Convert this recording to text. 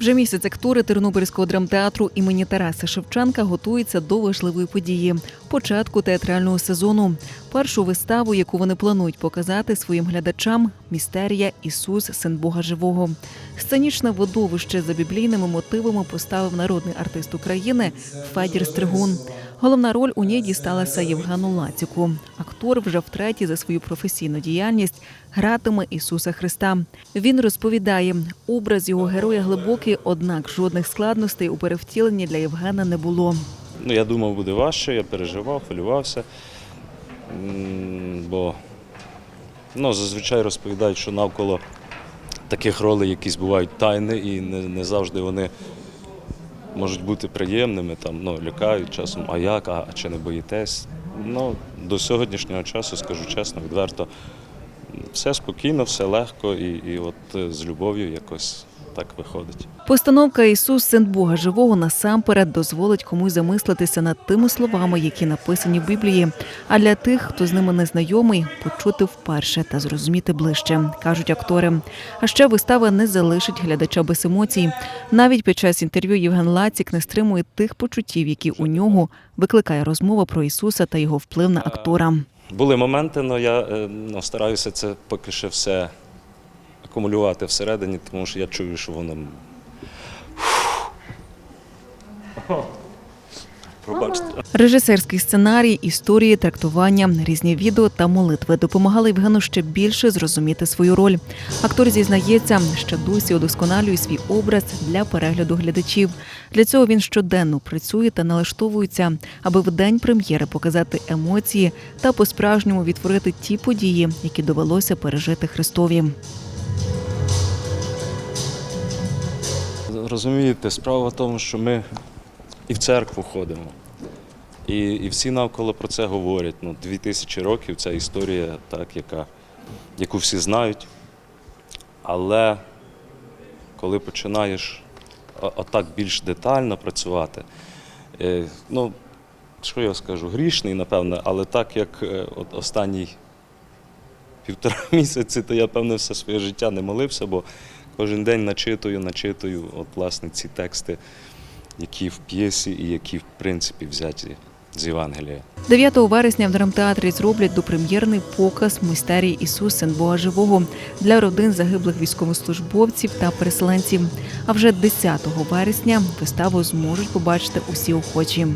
Вже місяць актори Тернопільського драмтеатру імені Тараса Шевченка готуються до важливої події початку театрального сезону. Першу виставу, яку вони планують показати своїм глядачам, містерія Ісус, син Бога Живого. Сценічне видовище за біблійними мотивами поставив народний артист України Федір Стригун. Головна роль у ній дісталася Євгену Лаціку. Актор вже втретє за свою професійну діяльність гратиме Ісуса Христа. Він розповідає, образ його героя глибокий, однак жодних складностей у перевтіленні для Євгена не було. Ну, я думав, буде важче, я переживав, хвилювався. Бо ну, зазвичай розповідають, що навколо таких ролей якісь бувають тайни, і не, не завжди вони можуть бути приємними, там, ну, лякають часом, а як, а, чи не боїтесь. Ну, до сьогоднішнього часу, скажу чесно, відверто, все спокійно, все легко і, і от е, з любов'ю якось так виходить. Постановка Ісус, син Бога живого, насамперед дозволить комусь замислитися над тими словами, які написані в Біблії. А для тих, хто з ними не знайомий, почути вперше та зрозуміти ближче, кажуть актори. А ще вистава не залишить глядача без емоцій. Навіть під час інтерв'ю Євген Лацік не стримує тих почуттів, які у нього викликає розмова про Ісуса та його вплив на актора. Були моменти, але я е, ну, стараюся це поки що все акумулювати всередині, тому що я чую, що воно. Режисерський сценарій, історії, трактування, різні відео та молитви допомагали Євгену ще більше зрозуміти свою роль. Актор зізнається, що досі удосконалює свій образ для перегляду глядачів. Для цього він щоденно працює та налаштовується, аби в день прем'єри показати емоції та по-справжньому відтворити ті події, які довелося пережити Христові. Розумієте, справа в тому, що ми і в церкву ходимо. І, і всі навколо про це говорять. Ну, дві тисячі років ця історія, так, яка, яку всі знають. Але коли починаєш отак більш детально працювати, е, ну, що я скажу, грішний, напевне, але так як е, от останній півтора місяці, то я, певне, все своє життя не молився, бо кожен день начитую, начитую от, власне, ці тексти, які в п'єсі і які, в принципі, взяті з Євангелія. 9 вересня в драмтеатрі зроблять допрем'єрний показ мистерії Ісус, син Бога Живого для родин загиблих військовослужбовців та переселенців. А вже 10 вересня виставу зможуть побачити усі охочі.